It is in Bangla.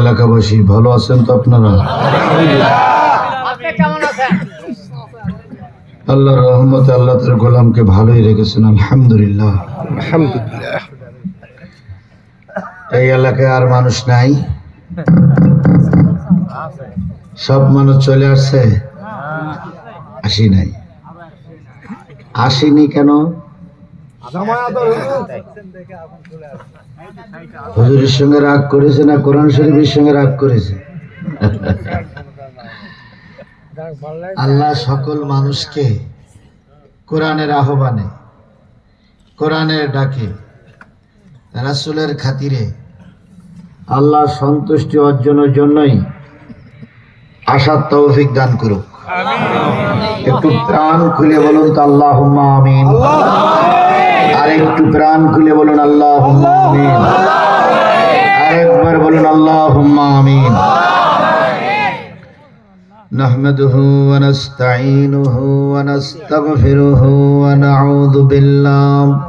এলাকাবাসী, ভালো আছেন তো আপনারা? আল্লাহর রহমতে আল্লাহ তার গোলামকে ভালোই রেখেছেন আলহামদুলিল্লাহ। এই এলাকায় আর মানুষ নাই? সব মানুষ চলে আসছে? আসি নাই। আসেনি কেন? হুজুরের সঙ্গে রাগ করেছে না কোরআন শরীফের সঙ্গে রাগ করেছে? আল্লাহ সকল মানুষকে কোরআনের আহ্বানে, কোরআনের ডাকে, রাসুলের খাতিরে আল্লাহ সন্তুষ্টি অর্জনের জন্যই আশার তৌফিক দান করুক। একটু প্রাণ খুলে বলুন তো আল্লাহ আমিন আর একটু প্রাণ খুলে বলুন আল্লাহ আমিন আরেকবার বলুন আল্লাহ আমিন نحمده ونستعينه ونستغفره ونعوذ بالله